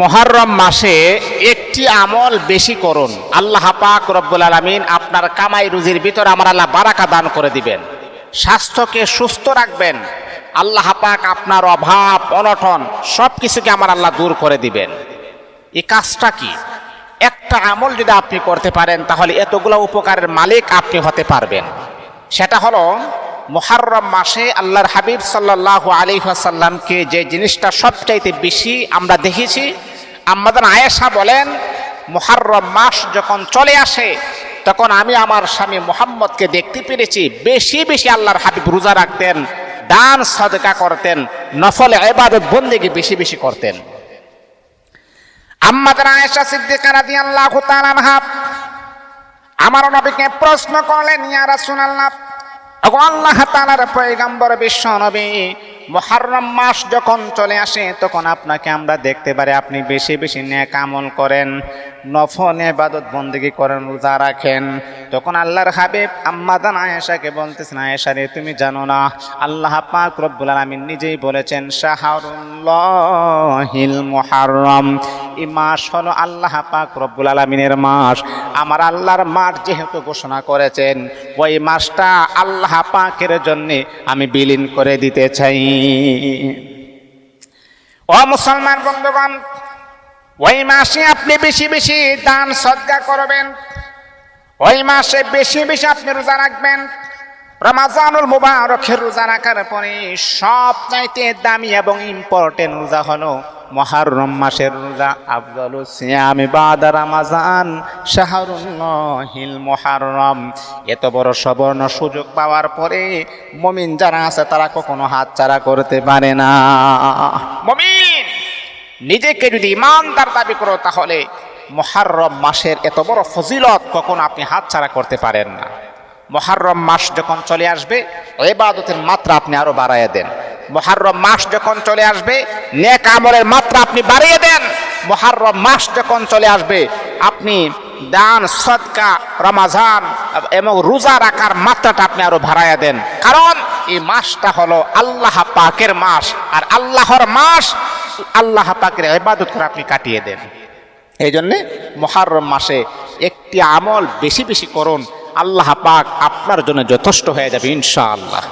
মহরম মাসে একটি আমল বেশি করুন। আল্লাহ পাক রব্বুল আলমিন আপনার কামাই রুজির ভিতর আমার আল্লাহ বারাকা দান করে দিবেন। স্বাস্থ্যকে সুস্থ রাখবেন। আল্লাহ পাক আপনার অভাব, অনটন সব কিছুকে আমার আল্লাহ দূর করে দিবেন। এই কাজটা কি? একটা আমল যদি আপনি করতে পারেন, তাহলে এতগুলো উপকারের মালিক আপনি হতে পারবেন। সেটা হলো মোহাররম মাসে আল্লাহর হাবিব সাল্লাহ আলী আসাল্লামকে যে জিনিসটা সবচাইতে বেশি আমরা দেখেছি আমাদের আয়েশা বলেন, মোহাররম মাস যখন চলে আসে, তখন আমি আমার স্বামী মোহাম্মদকে দেখতে পেরেছি। বেশি বেশি আল্লাহর হাবিব রোজা রাখতেন, দান সদকা করতেন, নফল এবাদত বন্দেগি বেশি বেশি করতেন। আম্মাদের আয়েশা সিদ্দিকা আনহা আমার নবীকে প্রশ্ন করলেন ইয়ারা রাসূলুল্লাহ ওগো আল্লাহ তালার পয়গাম্বর বিশ্ব নবী মহারম মাস যখন চলে আসে, তখন আপনাকে আমরা দেখতে পারি আপনি বেশি বেশি ন্যাক আমল করেন, নফল এবাদত বন্দী করেন, রোজা রাখেন। তখন আল্লাহর হাবিব আম্মাদান আয়েশাকে বলতেছেন, আয়েশা রে, তুমি জানো না, আল্লাহ পাক রব্বুল আলামিন নিজেই বলেছেন, শাহরুল্লাহিল মুহাররম, এই মাস হলো আল্লাহ পাক রব্বুল আলমিনের মাস। আমার আল্লাহর মাস যেহেতু ঘোষণা করেছেন, ওই মাসটা আল্লাহ পাকের জন্যে আমি বিলীন করে দিতে চাই। ও মুসলমান বন্ধুগণ, ওই মাসে আপনি বেশি বেশি দান সদ্গা করবেন। ওই মাসে বেশি বেশি আপনি রোজা রাখবেন। রমাজানুল মুবারকের রোজা রাখার পরে সব চাইতে দামি এবং ইম্পর্টেন্ট রোজা হলো মহারম মাসের রোজা, আফজল সিয়ামি বাদা রামাজান শাহরুল্লাহিল মুহাররম। এত বড় সবর্ণ সুযোগ পাওয়ার পরে মমিন যারা আছে তারা কখনো হাতছাড়া করতে পারে না। মমিন নিজেকে যদি ইমানদার দাবি করো তাহলে মহারম মাসের এত বড় ফজিলত কখনো আপনি হাতছাড়া করতে পারেন না। মহারম মাস যখন চলে আসবে, এবাদতের মাত্রা আপনি আরও বাড়াইয়া দেন। মহারম মাস যখন চলে আসবে, নেক আমলের মাত্রা আপনি বাড়িয়ে দেন। মহারম মাস যখন চলে আসবে, আপনি দান, সদকা, রমাজান এবং রোজা রাখার মাত্রাটা আপনি আরও বাড়াইয়া দেন। কারণ এই মাসটা হলো আল্লাহ পাকের মাস। আর আল্লাহর মাস, আল্লাহ পাকের ইবাদত করে আপনি কাটিয়ে দেন। এই জন্যে মহারম মাসে একটি আমল বেশি বেশি করুন। আল্লাহ পাক আপনার জন্য যথেষ্ট হয়ে যাবে ইনশাআল্লাহ।